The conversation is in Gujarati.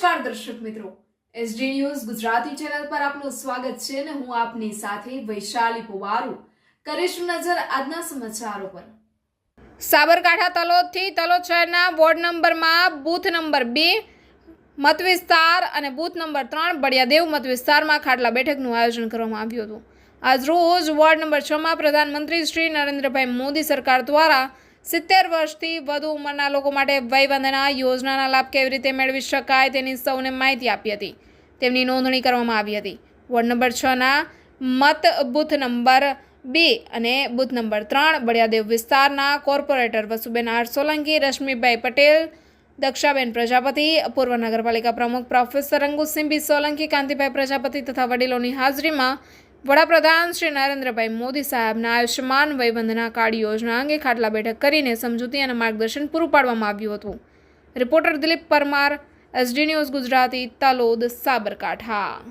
નમસ્કાર દર્શક મિત્રો. એસડી ન્યૂઝ ગુજરાતી ચેનલ પર આપનું સ્વાગત છે અને હું આપની સાથે વૈશાલી પુવારુ. કરીશું નજર આજના સમાચારો પર. સાબરકાંઠા તલોદથી તલોદ શહેરના વોર્ડ નંબરમાં બૂથ નંબર બે મત વિસ્તાર અને બૂથ નંબર ત્રણ બળિયાદેવ મત વિસ્તારમાં ખાટલા બેઠકનું આયોજન કરવામાં આવ્યું હતું. આજ રોજ વોર્ડ નંબર છમાં પ્રધાનમંત્રી શ્રી નરેન્દ્રભાઈ મોદી સરકાર દ્વારા સિત્તેર વર્ષથી વધુ ઉંમરના લોકો માટે વયવંદના યોજનાના લાભ કેવી રીતે મેળવી શકાય તેની સૌને માહિતી આપી હતી. તેમની નોંધણી કરવામાં આવી હતી. વોર્ડ નંબર છના મત બૂથ નંબર બે અને બૂથ નંબર ત્રણ બળિયાદેવ વિસ્તારના કોર્પોરેટર વસુબેન આર સોલંકી, રશ્મિભાઈ પટેલ, દક્ષાબેન પ્રજાપતિ, પૂર્વ નગરપાલિકા પ્રમુખ પ્રોફેસર અંકુશસિંહ બી સોલંકી, કાંતિભાઈ પ્રજાપતિ તથા વડીલોની હાજરીમાં વડાપ્રધાન શ્રી નરેન્દ્રભાઈ મોદી સાહેબના આયુષ્યમાન વયવંદના કાર્ડ યોજના અંગે ખાટલા બેઠક કરીને સમજૂતી અને માર્ગદર્શન પૂરું પાડવામાં આવ્યું હતું. Reporter Dilip Parmar, SD news Gujarati, Talod, Sabarkantha.